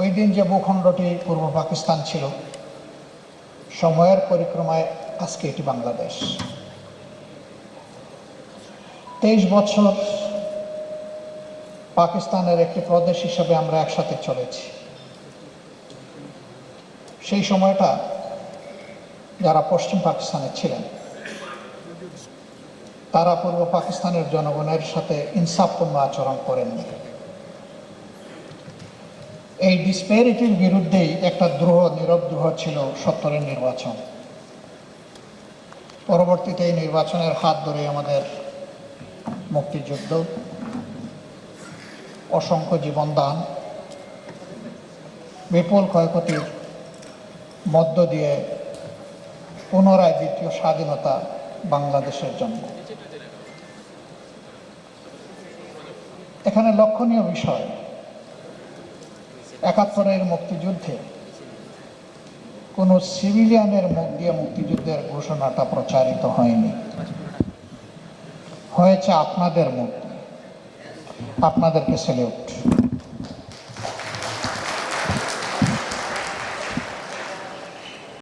ওই দিন যে ভূখণ্ডটি পূর্ব পাকিস্তান ছিল, সময়ের পরিক্রমায় আজকে এটি বাংলাদেশ। তেইশ বছর পাকিস্তানের একটি প্রদেশ হিসেবে আমরা একসাথে চলেছি। সেই সময়টা যারা পশ্চিম পাকিস্তানে ছিলেন, তারা পূর্ব পাকিস্তানের জনগণের সাথে ইনসাফপূর্ণ আচরণ করেননি। এই ডিসপ্যারিটির বিরুদ্ধেই একটা দ্রোহ নীরব দ্রোহ ছিল সত্তরের নির্বাচন। পরবর্তীতে এই নির্বাচনের হাত ধরে আমাদের মুক্তিযুদ্ধ, অসংখ্য জীবনদান, বিপুল ক্ষয়ক্ষতির মধ্য দিয়ে পুনরায় দ্বিতীয় স্বাধীনতা বাংলাদেশের জন্য এখানে লক্ষণীয় বিষয় একাত্তরের মুক্তিযুদ্ধে কোনো সিভিলিয়ানের মুখ দিয়ে মুক্তিযুদ্ধের ঘোষণাটা প্রচারিত হয়নি হয়েছে আপনাদের মুখ। আপনাদেরকে সেলিউট